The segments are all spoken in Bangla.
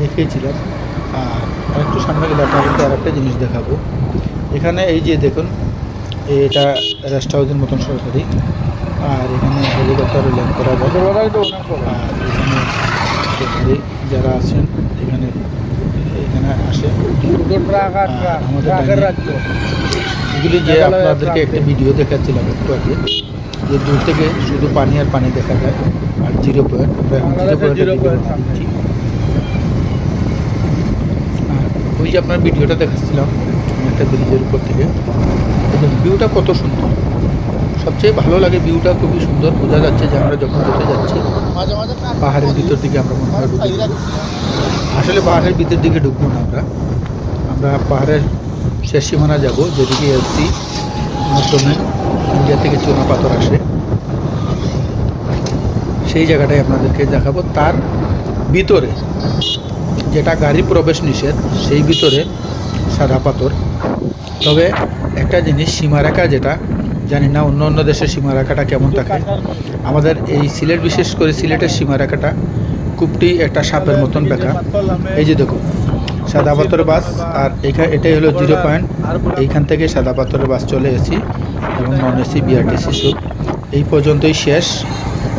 দেখিয়েছিলাম। আর আরেকটু সামনে গেলে আপনাদেরকে আর একটা জিনিস দেখাবো। এখানে এই যে দেখুন এটা রেস্ট হাউসের মতন সরকারি। আর এখানে হেলিকপ্টার ল্যান্ড করা যায়। আর এখানে যারা আছেন এখানে এখানে আসে। আমাদের এগুলি যে আপনাদেরকে একটা ভিডিও দেখাচ্ছিলাম একটু আগে যে দূর থেকে শুধু পানি আর পানি দেখা যায় আর জিরো পয়েন্ট আমরা এখন জিরো পয়েন্ট দিচ্ছি আর ওই যে আপনার ভিডিওটা দেখাচ্ছিলাম, একটা ব্রিজের উপর থেকে ভিউটা কত সুন্দর। সবচেয়ে ভালো লাগে ভিউটা খুবই সুন্দর। বোঝা যাচ্ছে যে আমরা যখন যেতে যাচ্ছি, পাহাড়ের ভিতর দিকে আমরা মনে হয় ঢুকে। আসলে পাহাড়ের ভিতর দিকে ঢুকবো না আমরা। আমরা পাহাড়ের শেষ সীমানা যাব, যেদিকে এলসি মাধ্যমে ইন্ডিয়া থেকে চুনা পাথর আসে। সেই জায়গাটাই আপনাদেরকে দেখাবো। তার ভিতরে যেটা গাড়ি প্রবেশ নিষেধ, সেই ভিতরে সাদা পাথর। তবে একটা জিনিস, সীমারেখা যেটা, জানি না অন্য অন্য দেশের সীমারেখাটা কেমন থাকে। আমাদের এই সিলেট, বিশেষ করে সিলেটের সীমারেখাটা খুবটি একটা সাপের মতন বেঁকা। এই যে দেখুন, সাদা পাথরের বাস, আর এখানে এটাই হলো জিরো পয়েন্ট। এইখান থেকে সাদা পাথরের বাস চলে এসেছি, এবং নন এসি বিআরটিসি সুপ এই পর্যন্তই শেষ।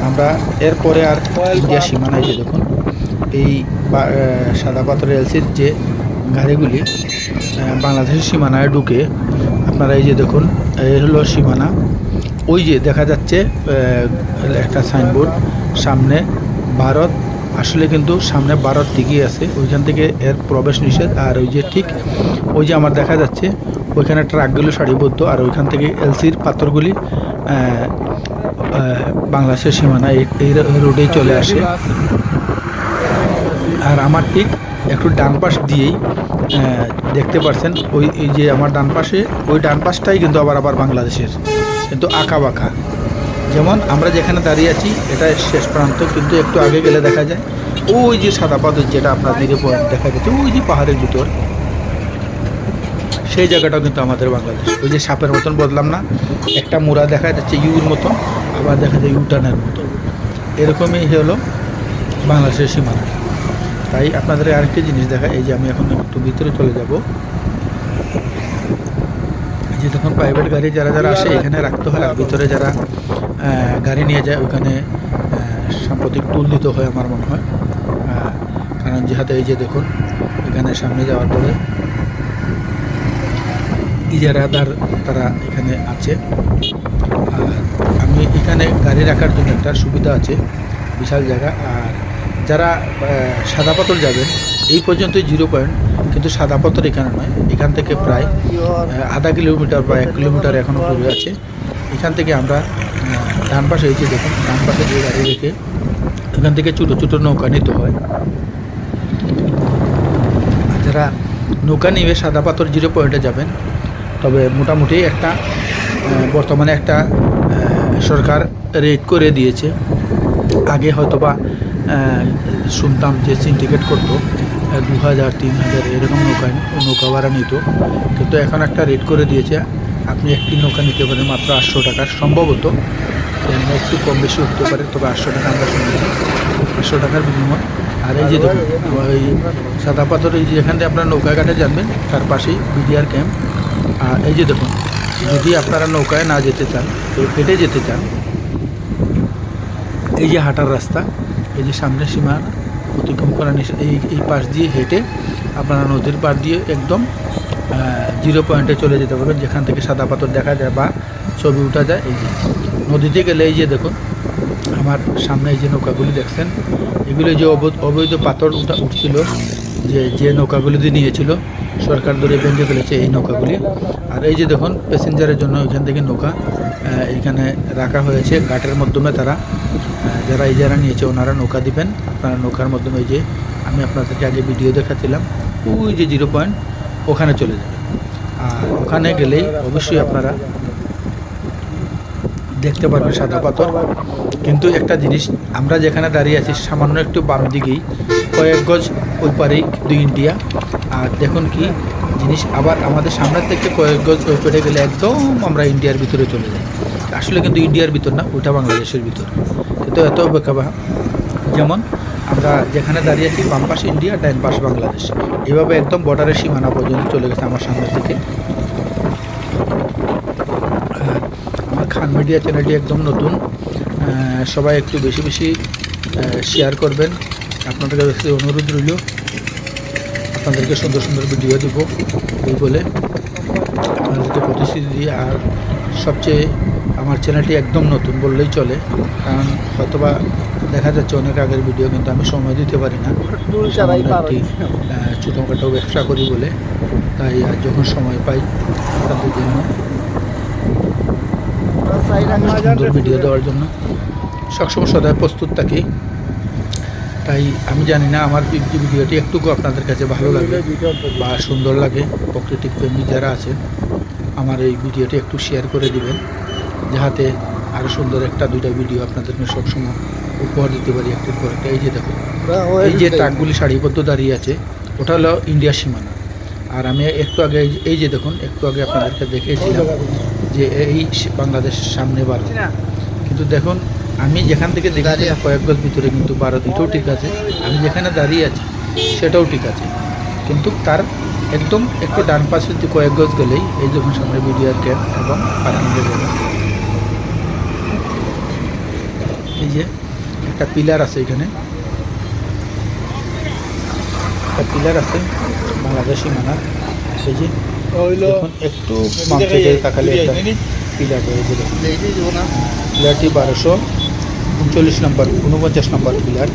আমরা এরপরে আর ইন্ডিয়া সীমানায় যে দেখুন। এই সাদা পাথরের এলসির যে গাড়িগুলি বাংলাদেশের সীমানায় ঢুকে, আপনারা এই যে দেখুন এই হলো সীমানা। ওই যে দেখা যাচ্ছে একটা সাইনবোর্ড, সামনে ভারত, আসলে কিন্তু সামনে ভারত টিকিয়ে আছে, ওইখান থেকে এর প্রবেশ নিষেধ, আর ওই যে ঠিক ওই যে আমার দেখা যাচ্ছে, ওইখানে ট্রাকগুলো সারিবদ্ধ, আর ওইখান থেকে এলসির পাথরগুলি বাংলাদেশের সীমানা এই এই রোডেই চলে আসে। আর আমার ঠিক একটু ডান পাশ দিয়েই দেখতে পাচ্ছেন ওই, এই যে আমার ডান পাশে, ওই ডান পাশটাই কিন্তু আবার আবার বাংলাদেশের, কিন্তু আঁকা বাঁকা। যেমন আমরা যেখানে দাঁড়িয়ে আছি এটা শেষ প্রান্ত, কিন্তু একটু আগে গেলে দেখা যায়, ওই যে সাদা পাথর যেটা আপনাদেরকে দেখা যাচ্ছে ওই যে পাহাড়ের ভিতর, সেই জায়গাটাও কিন্তু আমাদের বাংলাদেশ। ওই যে সাপের মতন বদলাম না, একটা মোড়া দেখা যাচ্ছে ইউর মতন, আবার দেখা যায় ইউটানের মতন। এরকমই হলো বাংলাদেশের সীমানা। তাই আপনাদের আরেকটি জিনিস দেখা এই যে আমি এখন একটু ভিতরে চলে যাব। যে তখন প্রাইভেট গাড়ি যারা যারা আসে, এখানে রাখতে হয়, আর ভিতরে যারা গাড়ি নিয়ে যায়, ওখানে সাম্প্রতিক টুল দিতে হয় আমার মনে হয়। কারণ যেহাতে এই যে দেখুন, এখানে সামনে যাওয়ার পরে ইজারাদার তারা এখানে আছে। আর আমি এখানে গাড়ি রাখার জন্য একটা সুবিধা আছে, বিশাল জায়গা, আর যারা সাদা পাথর যাবেন, এই পর্যন্ত জিরো পয়েন্ট কিন্তু সাদা পাথর এখানে নয়। এখান থেকে প্রায় আধা কিলোমিটার বা এক কিলোমিটার এখনও দূরে আছে। এখান থেকে আমরা ডান পাশে যে দেখুন, ডান পাশে যে গাড়ি রেখে এখান থেকে ছোটো ছোটো নৌকা নিতে হয়। যারা নৌকা নিয়ে সাদা পাথর জিরো পয়েন্টে যাবেন, তবে মোটামুটি একটা বর্তমানে একটা সরকার রেট করে দিয়েছে। আগে হয়তো বা শুনতাম যে সিন্ডিকেট করতো দু হাজার, তিন হাজার, এরকম নৌকা নৌকা ভাড়া নিত। কিন্তু এখন একটা রেট করে দিয়েছে, আপনি একটি নৌকা নিতে পারেন মাত্র আটশো টাকার সম্ভবত একটু কম বেশি হতে পারে, তবে আটশো টাকা আমরা শুনেছি। আটশো টাকার বিনিময়। আর এই যে দেখুন ওই সাদা পাথর এই যেখান থেকে আপনারা নৌকা ঘাটে যাবেন তার পাশেই বিডিআর ক্যাম্প আর এই যে দেখুন, যদি আপনারা নৌকায় না যেতে চান তো হেঁটে যেতে চান, এই যে হাঁটার রাস্তা এই যে সামনে সীমানা অতিক্রম করা এই এই পাশ দিয়ে হেঁটে আপনারা নদীর পাড় দিয়ে একদম জিরো পয়েন্টে চলে যেতে পারবেন, যেখান থেকে সাদা পাথর দেখা যায় বা ছবি উঠা যায়। এই যে নদীতে গেলে এই যে দেখুন, আমার সামনে এই যে নৌকাগুলি দেখছেন, এগুলো যে অবৈধ পাথর উঠা উঠছিল, যে যে নৌকাগুলি দিয়ে নিয়েছিল সরকার ধরে ভেঙে ফেলেছে এই নৌকাগুলি। আর এই যে দেখুন প্যাসেঞ্জারের জন্য এখান থেকে নৌকা এখানে রাখা হয়েছে। ঘাটের মাধ্যমে তারা যারা এই যারা নিয়েছে ওনারা নৌকা দিবেন। আপনারা নৌকার মাধ্যমে এই যে আমি আপনাদেরকে আগে ভিডিও দেখাচ্ছিলাম, ওই যে জিরো পয়েন্ট ওখানে চলে যাবেন আর ওখানে গেলেই অবশ্যই আপনারা দেখতে পারবেন সাদা পাথর। কিন্তু একটা জিনিস, আমরা যেখানে দাঁড়িয়ে আছি, সামান্য একটু বাম দিকেই, কয়েক গজ ওই পারেই কিন্তু ইন্ডিয়া আর দেখুন কি, জিনিস আবার আমাদের সামনের থেকে কয়েক গজ পেটে গেলে একদম আমরা ইন্ডিয়ার ভিতরে চলে যাই। আসলে কিন্তু ইন্ডিয়ার ভিতর না, ওটা বাংলাদেশের ভিতর। কিন্তু এত বেকাবা, যেমন আমরা যেখানে দাঁড়িয়ে আছি, বাম পাশে ইন্ডিয়া ডাইন পাশ বাংলাদেশ। এভাবে একদম বর্ডারের সীমানা পর্যন্ত চলে গেছে আমার সামনের থেকে আমার খান মিডিয়া চ্যানেলটি একদম নতুন। সবাই একটু বেশি বেশি শেয়ার করবেন। আপনাদের কাছে অনুরোধ রইল। আপনাদেরকে সুন্দর সুন্দর ভিডিও দেব। এই বলে আপনাদেরকে প্রতিশ্রুতি দিই। আর সবচেয়ে আমার চ্যানেলটি একদম নতুন বললেই চলে কারণ হয়তোবা দেখা যাচ্ছে অনেক আগের ভিডিও কিন্তু আমি সময় দিতে পারি না। একটি ছোটোখাটো ব্যবসা করি বলে। তাই আর যখন সময় পাই তাদের জন্য ভিডিও দেওয়ার জন্য। সবসময় সদায় প্রস্তুত থাকি। তাই আমি জানি না আমার ভিডিওটি একটুকু আপনাদের কাছে ভালো লাগে বা সুন্দর লাগে। প্রকৃতিক প্রেমী যারা আছেন আমার এই ভিডিওটি একটু শেয়ার করে দিবেন যাহাতে আরও সুন্দর একটা দুইটা ভিডিও আপনাদেরকে সবসময় উপহার দিতে পারি একটির পর একটা। এই যে দেখুন এই যে ট্রাকগুলি সারিবদ্ধ দাঁড়িয়ে আছে ওটা হলো ইন্ডিয়ার সীমানা। আর আমি একটু আগে এই যে- দেখুন একটু আগে আপনাদেরকে দেখিয়েছিলাম যে এই বাংলাদেশ সামনে ভারত কিন্তু দেখুন আমি যেখান থেকে দেখেছি কয়েক গজ ভিতরে কিন্তু ভারত এটাও ঠিক আছে। আমি যেখানে দাঁড়িয়ে আছি সেটাও ঠিক আছে। কিন্তু তার একদম একটু ডান পাশে যে কয়েক গজ গেলেই এই যখন সামনে বিডিআর ক্যাম্প এবং পার্কিংয়ের জায়গা এই যে একটা পিলার আছে এখানে। একটা পিলার আছে বাংলাদেশ মানার এই যে একটু তাকালে একটা পিলার রয়েছে পিলারটি বারোশো। উনচল্লিশ নম্বর উনপঞ্চাশ নম্বর পিলার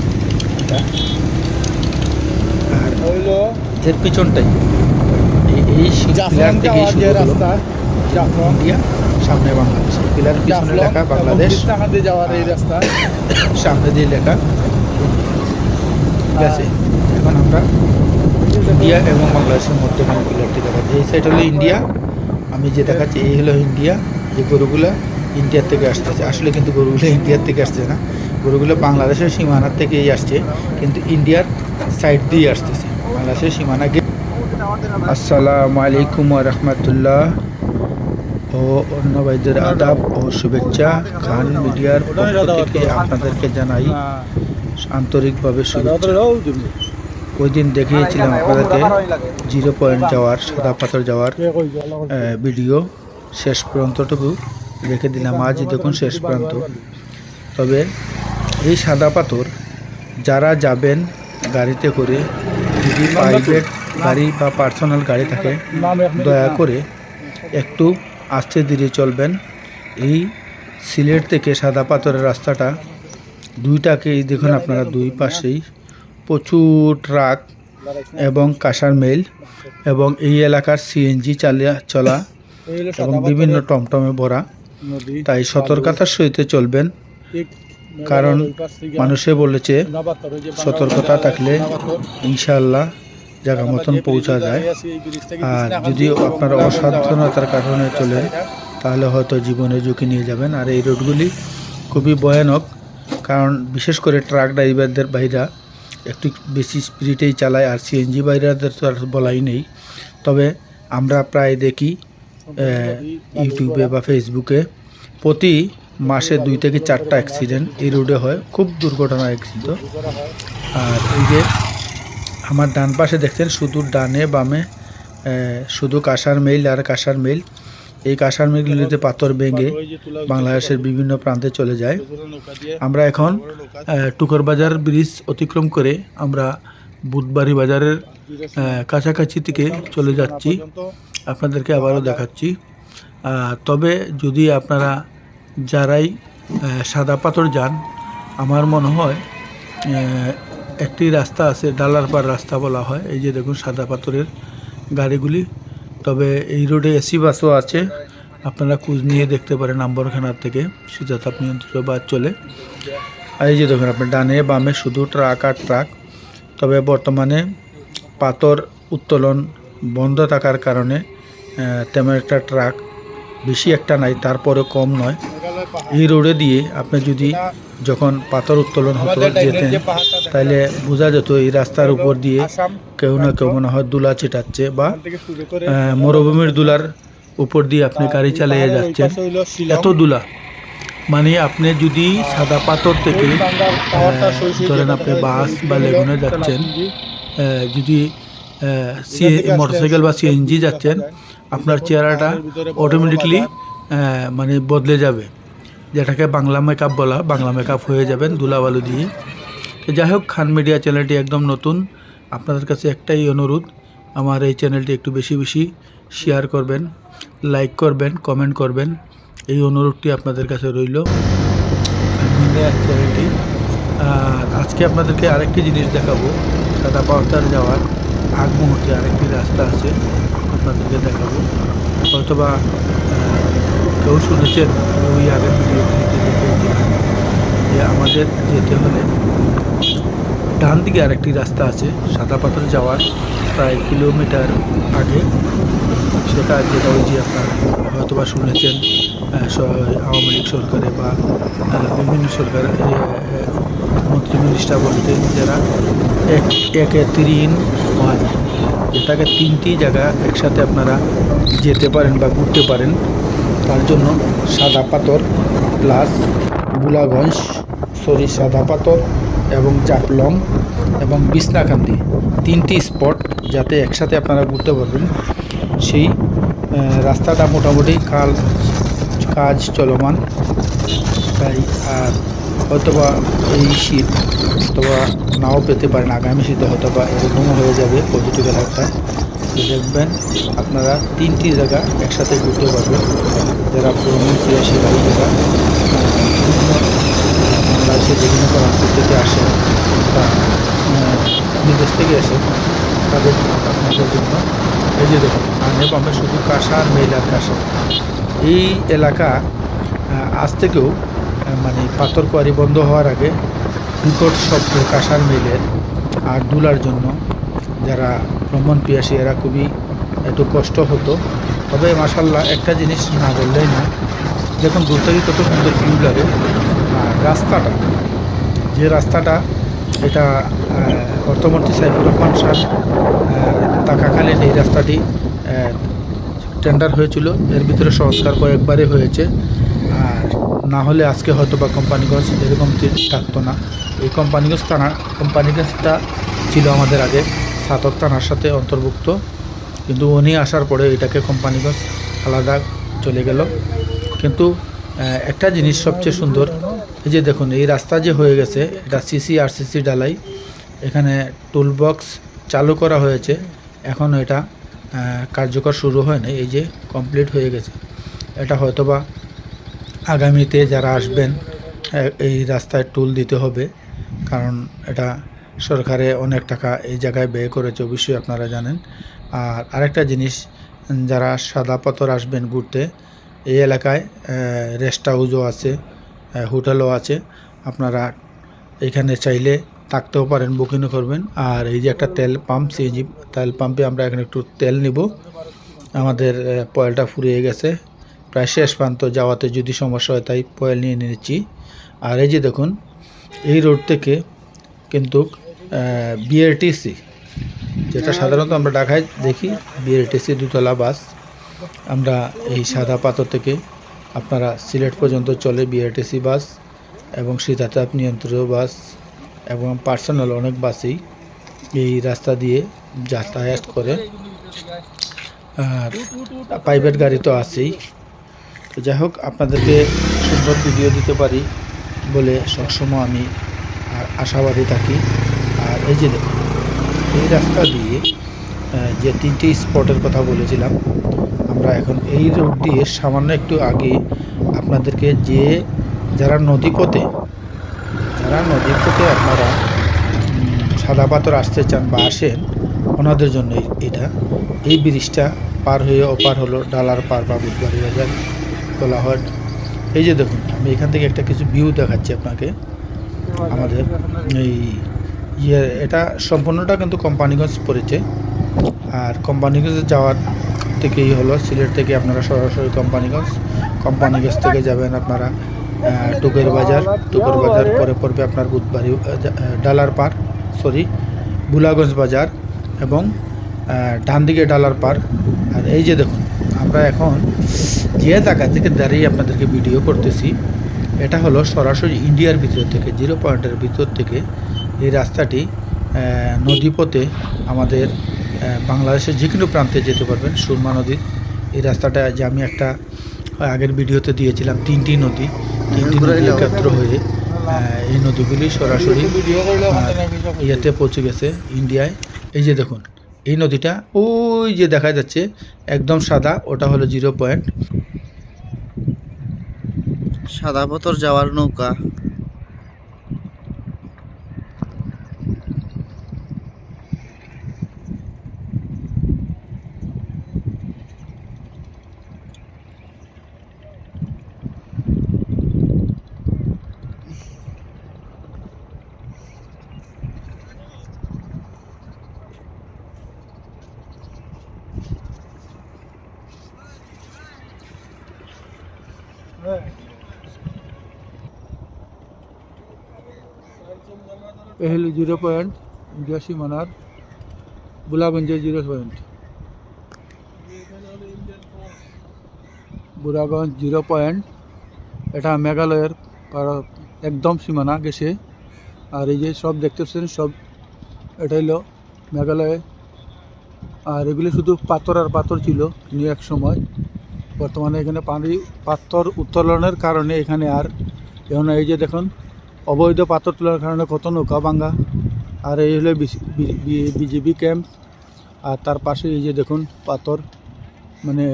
আর এর পিছনটাই। এই- পিলার থেকে শুরু ইন্ডিয়া সামনে বাংলাদেশ। পিলার পিছনে লেখা বাংলাদেশ। যাওয়ার এই রাস্তা। সামনে দিয়ে লেখা। ঠিক আছে। এখন আমরা ইন্ডিয়া এবং বাংলাদেশের মধ্যখানে পিলারটি দেখাচ্ছি এই সাইড হলো ইন্ডিয়া। আমি যে দেখাচ্ছি এই হলো ইন্ডিয়া। যে গরুগুলা ইন্ডিয়ার থেকে আসতেছে। আসলে কিন্তু গরুগুলো ইন্ডিয়ার থেকে আসছে না। গরুগুলো বাংলাদেশের সীমানার থেকেই আসছে, কিন্তু ইন্ডিয়ার সাইড দিয়ে আসতেছে। বাংলাদেশের সীমানা গে আসসালামু আলাইকুম রহমতুল্লাহ। ও অন্য ভাইদের আদাব ও শুভেচ্ছা খান মিডিয়ার থেকে আপনাদেরকে জানাই আন্তরিকভাবে শুভেচ্ছা। ওই দিন দেখিয়েছিলাম আপনাদেরকে জিরো পয়েন্ট যাওয়ার, সাদা পাথর যাওয়ার ভিডিও শেষ প্রান্তটুকু রেখে দিলাম আজ দেখুন শেষ প্রান্ত। তবে এই সাদা পাথর যারা যাবেন গাড়িতে করে যদি প্রাইভেট গাড়ি বা পার্সোনাল গাড়ি থাকে দয়া করে একটু আস্তে ধীরে চলবেন। এই সিলেট থেকে সাদা পাথরের রাস্তাটা দুইটাকে এই দেখুন আপনারা দুই পাশেই প্রচুর ট্রাক এবং কাঁসার মেল এবং এই এলাকার সিএনজি চালিয়া চলা এবং বিভিন্ন টমটমে ভরা। তাই সতর্কতার সহিত চলবেন। কারণ মানুষে বলেছে সতর্কতা থাকলে ইনশাআল্লাহ জায়গা মতন পৌঁছা যায়। আর যদি আপনারা অসাবধানতার কারণে চলেন তাহলে হয়তো জীবনের ঝুঁকি নিয়ে যাবেন। আর এই রোডগুলি খুবই ভয়ানক কারণ বিশেষ করে ট্রাক ড্রাইভারদের বাইরা একটু বেশি স্পিরিটেই চালায় আর সিএনজি বাইরাদের তো আর বলাই নেই। তবে আমরা প্রায় দেখি ইউটিউবে বা ফেসবুকে প্রতি মাসে দুই থেকে চারটা অ্যাক্সিডেন্ট এই রোডে হয়। খুব দুর্ঘটনা অ্যাক্সিডেন্ট আর এই যে আমার ডান পাশে দেখছেন শুধু ডানে বামে শুধু কাঁসার মেইল আর কাঁসার মেইল। এই কাঁসার মেইলগুলিতে পাথর ভেঙে বাংলাদেশের বিভিন্ন প্রান্তে চলে যায়। আমরা এখন আহ, টুকর বাজার ব্রিজ অতিক্রম করে আমরা বুধবাড়ি বাজারের কাছাকাছি থেকে চলে যাচ্ছি। আপনাদেরকে আবারও দেখাচ্ছি। তবে যদি আপনারা যারাই সাদা পাথর যান, আমার মনে হয় একটি রাস্তা আছে ডালারপাড় রাস্তা বলা হয়। এই যে দেখুন সাদা পাথরের গাড়িগুলি। তবে এই রোডে এসি বাসও আছে। আপনারা খোঁজ নিয়ে দেখতে পারেন আম্বরখানার থেকে, শীতাতাপ নিয়ন্ত্রিত বাস চলে। আর এই যে দেখুন আপনি ডানে বামে শুধু ট্রাক আর ট্রাক। তবে বর্তমানে পাথর উত্তোলন বন্ধ থাকার কারণে তেমন একটা ট্রাক বেশি একটা নাই তারপরে কম নয়। এই রোডে দিয়ে আপনি যদি যখন পাথর উত্তোলন হতো যেতেন তাহলে বোঝা যেত এই রাস্তার উপর দিয়ে কেউ না কেউ মনে হয় দুলা ছিটাচ্ছে বা মরুভূমির দুলার উপর দিয়ে আপনি গাড়ি চালিয়ে যাচ্ছেন। এত দুলা। মানে আপনি যদি সাদা পাথর থেকে ধরেন আপনি বাস বা লেগুনে যাচ্ছেন যদি মোটরসাইকেল বা সিএনজি যাচ্ছেন আপনার চেহারাটা অটোমেটিকলি মানে বদলে যাবে। যেটাকে বাংলা মেকআপ বলা বাংলা মেকআপ হয়ে যাবেন ধুলাবালু দিয়ে। তো যাই হোক খান মিডিয়া চ্যানেলটি একদম নতুন। আপনাদের কাছে একটাই অনুরোধ আমার এই চ্যানেলটি একটু বেশি বেশি শেয়ার করবেন লাইক করবেন কমেন্ট করবেন। এই অনুরোধটি আপনাদের কাছে রইল। চ্যানেলটি আজকে আপনাদেরকে আরেকটি জিনিস দেখাবো, সাদা পাওয়ার যাওয়ার আগ মুহূর্তে আরেকটি রাস্তা আছে, আপনাদেরকে দেখাবো। অথবা কেউ শুনেছেন, আমি ওই আগের ভিডিওগুলিতে দেখেছিলাম যে আমাদের যেতে হলে ডান দিকে আরেকটি রাস্তা আছে, সাদা পাথর যাওয়ার প্রায় কিলোমিটার আগে। সেটা যেটা ওই যে আপনার হয়তোবা শুনেছেন আওয়ামী লীগ সরকারে বা বিভিন্ন সরকার মন্ত্রী মিনিস্টার বলতেন যারা এক, একে তিন ওয়ান যেটাকে তিনটি জায়গা একসাথে আপনারা যেতে পারেন বা ঘুরতে পারেন। তার জন্য সাদা পাথর প্লাস বুলাগঞ্জ, সরি, সাদা পাথর এবং জাপলং এবং বিছনাকান্দি তিনটি স্পট যাতে একসাথে আপনারা ঘুরতে পারবেন। সেই রাস্তাটা মোটামুটি কাল কাজ চলমান। তাই, আর হয়তোবা এই শীত অথবা নাও পেতে পারেন। আগামী শীতে হয়তোবা এরকমও হয়ে যাবে পর্যটক তো দেখবেন আপনারা তিনটি জায়গা একসাথে ঘুরতে পারবেন। যারা ভ্রমণ ক্রিয়াশীল যারা বাংলাদেশের বিভিন্ন প্রান্ত থেকে আসেন বা বিদেশ থেকে আসেন তাদের আপনাদের জন্য। এই যে দেখুন আনে পাম্পে শুধু কাঁসা আর মেলার কাঁসা। এই এলাকা আজ থেকেও মানে পাথর কোয়ারি বন্ধ হওয়ার আগে বিকট শব্দ কাঁসার মিলের আর দুলার জন্য। যারা ভ্রমণ পিয়াসী, এরা খুবই একটু কষ্ট হতো। তবে মাসাল্লাহ একটা জিনিস না বললেই না দেখুন দূর থেকে কত সুন্দর ভিউ লাগে। আর রাস্তাটা, যে রাস্তাটা এটা অর্থমন্ত্রী সাইফুর রহমান আহ, থাকাকালীন এই রাস্তাটি টেন্ডার হয়েছিল। এর ভিতরে সংস্কার কয়েকবারই হয়েছে। আর না হলে আজকে হয়তো বা কোম্পানিগঞ্জ এরকম থাকতো না। এই কোম্পানিগঞ্জ থানা কোম্পানিগঞ্জটা ছিল আমাদের আগে সাতক থানার সাথে অন্তর্ভুক্ত। কিন্তু উনি আসার পরে এটাকে কোম্পানিগঞ্জ আলাদা চলে গেল। কিন্তু একটা জিনিস সবচেয়ে সুন্দর এই যে দেখুন, এই রাস্তা যে হয়ে গেছে, এটা সিসি আর সিসি ডালাই এখানে টুল বক্স চালু করা হয়েছে। এখন এটা কার্যকর শুরু হয়নি এই যে কমপ্লিট হয়ে গেছে। এটা হয়তোবা আগামীতে যারা আসবেন এই রাস্তায় টুল দিতে হবে, কারণ এটা সরকারে অনেক টাকা এই জায়গায় ব্যয় করেছে, অবশ্যই আপনারা জানেন। আর আরেকটা জিনিস, যারা সাদা পাথর আসবেন ঘুরতে, এই এলাকায় রেস্ট হাউসও আছে। হোটেলও আছে। আপনারা এখানে চাইলে থাকতেও পারেন, বুকিংও করবেন। আর এই যে একটা তেল পাম্প, সিএনজি তেল পাম্পে আমরা এখানে একটু তেল নিব। আমাদের পয়েলটা ফুরিয়ে গেছে। প্রায় শেষ প্রান্ত যাওয়াতে যদি সমস্যা হয় তাই পয়েল নিয়ে নিচ্ছি। আর এই যে দেখুন, এই রোড থেকে কিন্তু বিআরটিসি যেটা সাধারণত আমরা ঢাকায় দেখি বিআরটিসি দুতলা বাস। আমরা এই সাদা পাথর থেকে আপনারা সিলেট পর্যন্ত চলে বিআরটিসি বাস এবং শীতাতাপ নিয়ন্ত্রিত বাস এবং পার্সোনাল অনেক বাসই এই রাস্তা দিয়ে যাতায়াত করে। আর প্রাইভেট গাড়ি তো আছেই। তো যাই হোক, আপনাদেরকে সুন্দর ভিডিও দিতে পারি বলে সবসময় আমি আশাবাদী থাকি। আর এই যে দেখুন, এই রাস্তা দিয়ে যে তিনটি স্পটের কথা বলেছিলাম আমরা এখন এই রোড দিয়ে সামান্য একটু আগে আপনাদেরকে যে যারা নদীপথে যারা নদীপথে আপনারা সাদা পাথর আসতে চান বা আসেন, ওনাদের জন্য এটা। এই ব্রিজটা পার হয়ে অপার হলো ডালার পার বা বুধবাড়ি বাজার বলা হয় এই যে দেখুন, আমি এখান থেকে একটা কিছু ভিউ দেখাচ্ছি আপনাকে। আমাদের এই ইয়ে এটা সম্পূর্ণটা কিন্তু কোম্পানিগঞ্জ পড়েছে। আর কোম্পানিগঞ্জে যাওয়ার থেকেই হলো সিলেট থেকে আপনারা সরাসরি কোম্পানিগঞ্জ কোম্পানিগঞ্জ থেকে যাবেন আপনারা টুকের বাজার। টুকের বাজার পরে পড়বে আপনার আহ, ডালার পার সরি বুলাগঞ্জ বাজার এবং ডান দিকে ডালার পার আর এই যে দেখুন আমরা এখন যে জায়গা থেকে দাঁড়িয়ে আপনাদেরকে ভিডিও করতেছি এটা হলো সরাসরি ইন্ডিয়ার ভিতর থেকে জিরো পয়েন্টের ভিতর থেকে এই রাস্তাটি নদীপথে আমাদের বাংলাদেশের যে কোনো প্রান্তে যেতে পারবেন সুরমা নদীর এই রাস্তাটা যে আমি একটা আগের ভিডিওতে দিয়েছিলাম তিনটি নদী। তিনটি নদী একাত্র হয়ে এই নদীগুলি সরাসরি ইয়েতে পৌঁছে গেছে ইন্ডিয়ায়। এই যে দেখুন এই নদীটা ওই যে দেখা যাচ্ছে একদম সাদা ওটা হলো জিরো পয়েন্ট। সাদা পাথর যাওয়ার নৌকা। এ জিরো পয়েন্ট ইন্ডিয়া সীমানার বুলাগঞ্জের zero point. Buraganj zero point, এটা মেঘালয়ের একদম সীমানা গেছে। আর এই যে সব দেখতেছেন সব এটা হলো মেঘালয়ে। আর এগুলি শুধু পাথর আর পাথর ছিল কিন্তু এক সময়। বর্তমানে এখানে পানি, পাথর উত্তোলনের কারণে এখানে আর এখন এই যে দেখুন অবৈধ পাথর তোলার কারণে কত নৌকা ভাঙ্গা আর এই হলো বিজেপি ক্যাম্প। আর তার পাশে এই যে দেখুন পাথর মানে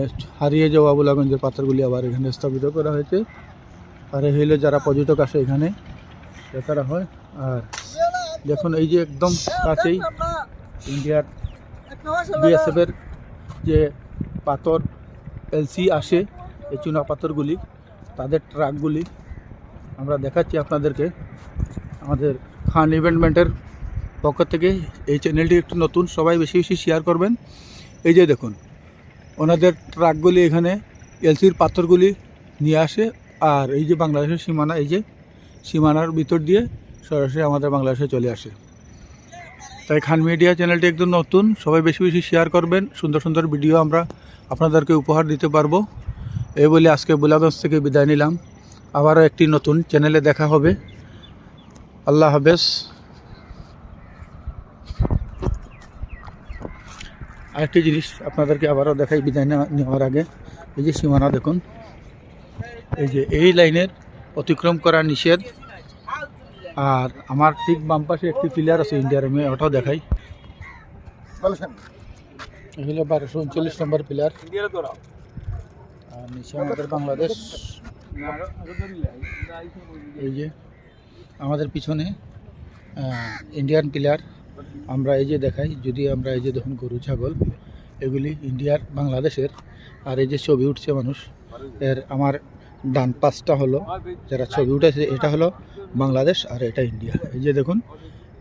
হারিয়ে যাওয়া বুলাগঞ্জের পাথরগুলি আবার এখানে স্থাপিত করা হয়েছে। আর এই হলো যারা পর্যটক আসে এখানে দেখারা হয়। আর দেখুন এই যে একদম কাছেই ইন্ডিয়ার বিএসএফের যে পাথর, এলসি আসে, এই চুনা পাথরগুলি, তাদের ট্রাকগুলি। আমরা দেখাচ্ছি আপনাদেরকে আমাদের খান ইভেন্টমেন্টের পক্ষ থেকে। এই চ্যানেলটি একটু নতুন, সবাই বেশি বেশি শেয়ার করবেন। এই যে দেখুন, ওনাদের ট্রাকগুলি এখানে, এলসির পাথরগুলি নিয়ে আসে, আর এই যে বাংলাদেশের সীমানা, এই যে সীমানার ভিতর দিয়ে সরাসরি আমাদের বাংলাদেশে চলে আসে। তাই খান মিডিয়া চ্যানেলটি একদম নতুন, সবাই বেশি বেশি শেয়ার করবেন। সুন্দর সুন্দর ভিডিও আমরা আপনাদেরকে উপহার দিতে পারব। এই বলে আজকে বুলাগঞ্জ থেকে বিদায় নিলাম। আবারও একটি নতুন চ্যানেলে দেখা হবে। আল্লাহ হাফেজ। আরেকটি জিনিস আপনাদেরকে আবারও দেখাই, বিদায় নেওয়া- নেওয়ার আগে। এই যে সীমানা দেখুন। এই যে এই লাইনের অতিক্রম করা নিষেধ। আর আমার ঠিক বাম পাশে একটি প্লেয়ার আছে ইন্ডিয়ার, আমি ওটাও দেখাই। বারোশো উনচল্লিশ নম্বর প্লেয়ার আর নিচে আমাদের বাংলাদেশ। এই যে আমাদের পিছনে ইন্ডিয়ান প্লেয়ার আমরা এই যে দেখাই, যদি আমরা এই যে দেখুন গরু, ছাগল, এগুলি ইন্ডিয়ার বাংলাদেশের, আর এই যে ছবি উঠছে মানুষ, এর আমার ডান পাশটা হলো, যারা ছবি উঠেছে, এটা হলো বাংলাদেশ আর এটা ইন্ডিয়া এই যে দেখুন,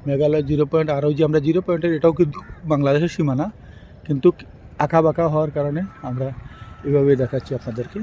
মেঘালয় জিরো পয়েন্ট আর ওই যে আমরা জিরো পয়েন্টের এটাও কিন্তু বাংলাদেশের সীমানা, কিন্তু আঁকা বাঁকা হওয়ার কারণে আমরা এভাবেই দেখাচ্ছি আপনাদেরকে।